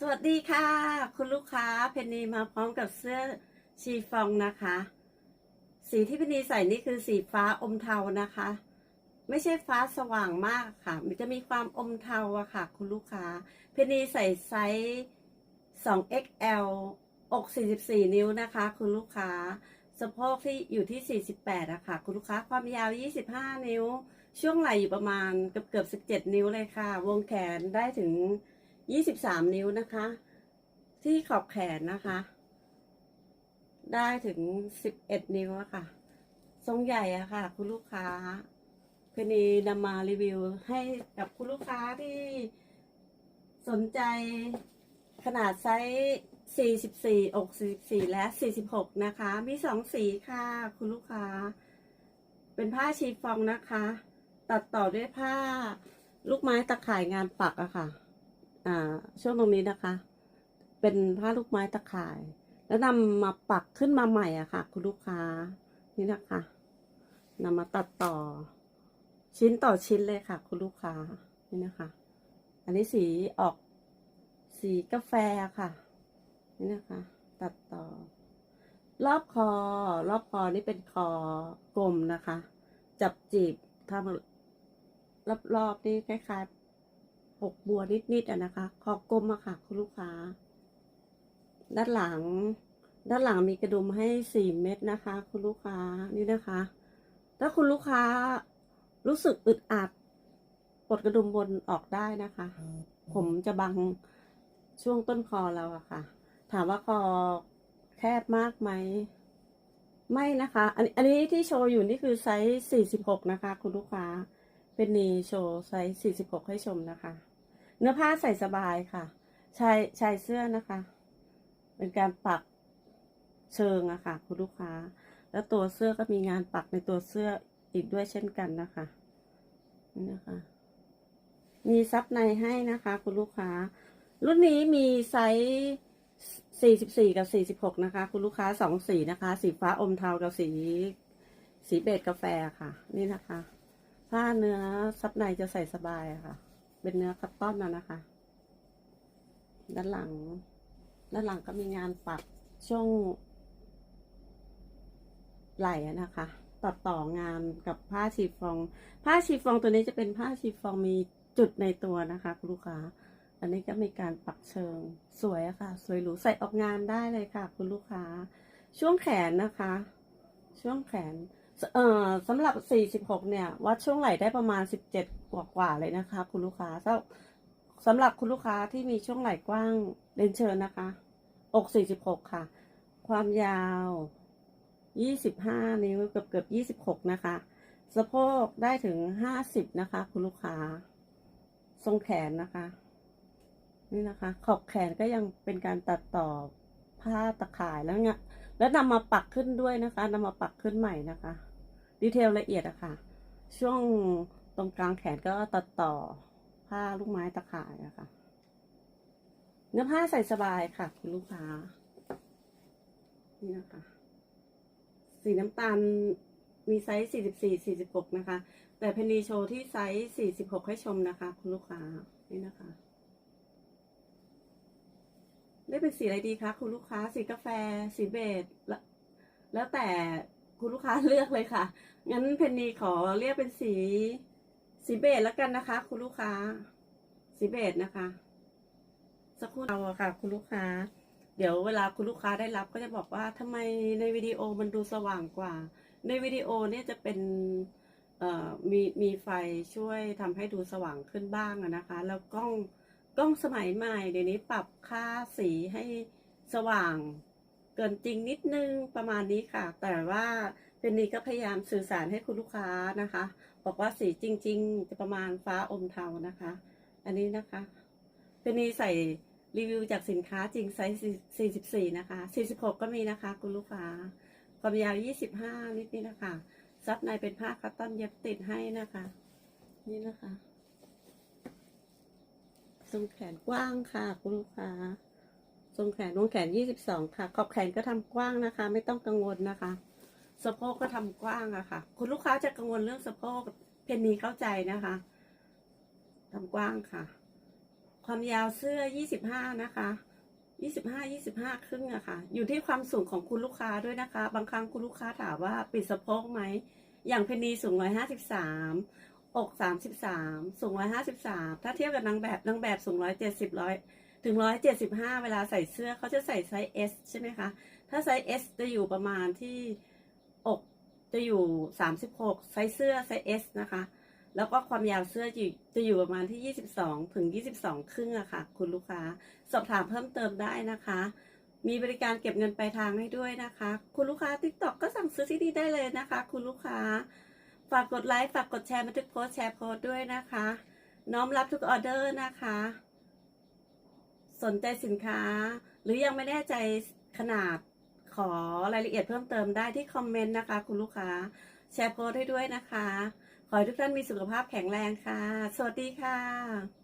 สวัสดีค่ะ คุณลูกค้าเพนนีมาพร้อมกับเสื้อชีฟองนะคะ สีที่เพนนีใส่นี่คือสีฟ้าอมเทานะคะ ไม่ใช่ฟ้าสว่างมากค่ะ มันจะมีความอมเทาอะค่ะ คุณลูกค้า เพนนีใส่ไซส์ 2XL อก 44 นิ้วนะคะ คุณลูกค้าสะโพกที่อยู่ที่ 48อะค่ะ คุณลูกค้าความยาว 25 นิ้ว ช่วงไหล่อยู่ประมาณเกือบเกือบ17 นิ้วเลยค่ะ วงแขนได้ถึง 23นิ้วนะคะ ที่ขอบแขนนะคะ ได้ถึง11นิ้วอะค่ะ ทรงใหญ่อะค่ะ คุณลูกค้าเพนีนำมารีวิวให้กับคุณลูกค้าที่สนใจขนาดไซส์ 44 อก 44 และ 46 นะคะ มีสองสีค่ะ คุณลูกค้า เป็นผ้าชีฟองนะคะ ตัดต่อด้วยผ้าลูกไม้ตะข่ายงานปักอะค่ะ ช่วงตรงนี้นะคะ เป็นผ้าลูกไม้ตะข่าย แล้วนำมาปักขึ้นมาใหม่อะค่ะ คุณลูกค้านี่นะคะนำมาตัดต่อ ชิ้นต่อชิ้นเลยค่ะ คุณลูกค้านี่นะคะ อันนี้สีออกสีกาแฟค่ะ นี่นะคะ ตัดต่อ รอบคอ รอบคอนี่เป็นคอกลมนะคะ จับจีบทำรอบๆนี่คล้ายๆ ปกบัวนิดๆอะนะคะคอกลมอะค่ะ คุณลูกค้า ด้านหลัง ด้านหลังมีกระดุมให้สี่เม็ดนะคะ คุณลูกค้านี่นะคะ ถ้าคุณลูกค้ารู้สึกอึดอัดปลดกระดุมบนออกได้นะคะ ผมจะบังช่วงต้นคอเราอะค่ะ ถามว่าคอแคบมากไหมไม่นะคะ อันอันนี้ที่โชว์อยู่นี่คือไซส์46นะคะ คุณลูกค้า เป็นนีโชว์ไซส์ 46 ให้ชมนะคะ เนื้อผ้าใส่สบายค่ะ ชายชายเสื้อนะคะ เป็นการปักเชิงอะค่ะ คุณลูกค้า แล้วตัวเสื้อก็มีงานปักในตัวเสื้ออีกด้วยเช่นกันนะคะนี่นะคะ มีซับในให้นะคะ คุณลูกค้า รุ่นนี้มีไซส์44 กับ 46 นะคะ คุณลูกค้าสองสีนะคะ สีฟ้าอมเทากับสี สีเบจกาแฟค่ะ นี่นะคะ ผ้าเนื้อซับในจะใส่สบายค่ะ เป็นเนื้อคัตตอนนะนะคะ ด้านหลัง ด้านหลังก็มีงานปักช่วง ไหล่นะคะ ตัดต่องานกับผ้าชีฟอง ผ้าชีฟองตัวนี้จะเป็นผ้าชีฟองมีจุดในตัวนะคะคุณลูกค้า อันนี้ก็มีการปักเชิงสวยอะค่ะ สวยหรูใส่ออกงานได้เลยค่ะ คุณลูกค้า ช่วงแขนนะคะ ช่วงแขน เอ่อสำหรับ 46 เนี่ย วัดช่วงไหล่ได้ประมาณ 17 กว่ากว่าๆเลยนะคะ คุณลูกค้าสำสำหรับคุณลูกค้าที่มีช่วงไหล่กว้างเรียนเชิญนะคะ อก 46 ค่ะ ความยาว 25 นิ้วเกือบเกือบ26 นะคะ สะโพกได้ถึง 50 นะคะ คุณลูกค้า ทรงแขนนะคะ นี่นะคะ ขอบแขนก็ยังเป็นการตัดต่อผ้าตะข่ายแล้วเนี่ย แล้วนำมาปักขึ้นด้วยนะคะนำมาปักขึ้นใหม่นะคะ ดีเทลละเอียดอะค่ะ ช่วงตรงกลางแขนก็ตัดต่อผ้าลูกไม้ตะข่ายอะค่ะเนื้อผ้าใส่สบายค่ะ คุณลูกค้า นี่นะคะ สีน้ำตาลมีไซส์ 44 46 นะคะ แต่เพนนีโชว์ที่ไซส์ 46 ให้ชมนะคะ คุณลูกค้า นี่นะคะ ได้เป็นสีอะไรดีคะคุณลูกค้าสีกาแฟ สีเบจแล้วแล้วแต่คุณลูกค้าเลือกเลยค่ะ งั้นเพนนีขอเรียกเป็นสีสีเบจแล้วกันนะคะ คุณลูกค้า สีเบจนะคะ สักครู่เราอะค่ะ คุณลูกค้า เดี๋ยวเวลาคุณลูกค้าได้รับก็จะบอกว่าทำไมในวิดีโอมันดูสว่างกว่า ในวิดีโอเนี่ยจะเป็นเอ่อมีมีไฟช่วยทำให้ดูสว่างขึ้นบ้างนะคะ แล้วกล้อง กล้องสมัยใหม่เดี๋ยวนี้ปรับค่าสีให้สว่าง เกินจริงนิดนึงประมาณนี้ค่ะ แต่ว่าเป็นนี้ก็พยายามสื่อสารให้คุณลูกค้านะคะ บอกว่าสีจริง ๆ จะประมาณฟ้าอมเทานะคะ อันนี้นะคะ เป็นนี้ใส่รีวิวจากสินค้าจริงไซส์44 นะคะ 46 ก็มีนะคะ คุณลูกค้า ความยาว 25 นิดนี้นะคะ ซับในเป็นผ้าคัตตอนเย็บติดให้นะคะ นี่นะคะ ทรงแขนกว้างค่ะคุณลูกค้าทรงแขนวงแขน22ค่ะ ขอบแขนก็ทำกว้างนะคะ ไม่ต้องกังวลนะคะสะโพกก็ทำกว้างอะค่ะ คุณลูกค้าจะกังวลเรื่องสะโพกเพนนีเข้าใจนะคะทำกว้างค่ะ ความยาวเสื้อ25นะคะ25 25ครึ่งอะค่ะ อยู่ที่ความสูงของคุณลูกค้าด้วยนะคะ บางครั้งคุณลูกค้าถามว่าปิดสะโพกไหมอย่างเพนนีสูง153อ อก33สูง153ถ้าเทียบกับนางแบบนางแบบสูง170 100ถึง175เจ็ดสิบห้าเวลาใส่เสื้อเขาจะใส่ไซส์ S ใช่ไหมคะ ถ้าไซส์ S จะอยู่ประมาณที่อกจะอยู่36ไซส์เสื้อไซส์ S นะคะ แล้วก็ความยาวเสื้อจะจะอยู่ประมาณที่22ถึง22ครึ่งอะค่ะ คุณลูกค้า สอบถามเพิ่มเติมได้นะคะ มีบริการเก็บเงินปลายทางให้ด้วยนะคะ คุณลูกค้า TikTok ก็สั่งซื้อที่นี่ได้เลยนะคะ คุณลูกค้า ฝากกดไลค์ ฝากกดแชร์บันทึกโพสแชร์โพสด้วยนะคะ น้อมรับทุกออเดอร์นะคะ สนใจสินค้า หรือยังไม่แน่ใจขนาดขอรายละเอียดเพิ่มเติมได้ที่คอมเมนต์นะคะ คุณลูกค้า แชร์โพสให้ด้วยนะคะ ขอให้ทุกท่านมีสุขภาพแข็งแรงค่ะ สวัสดีค่ะ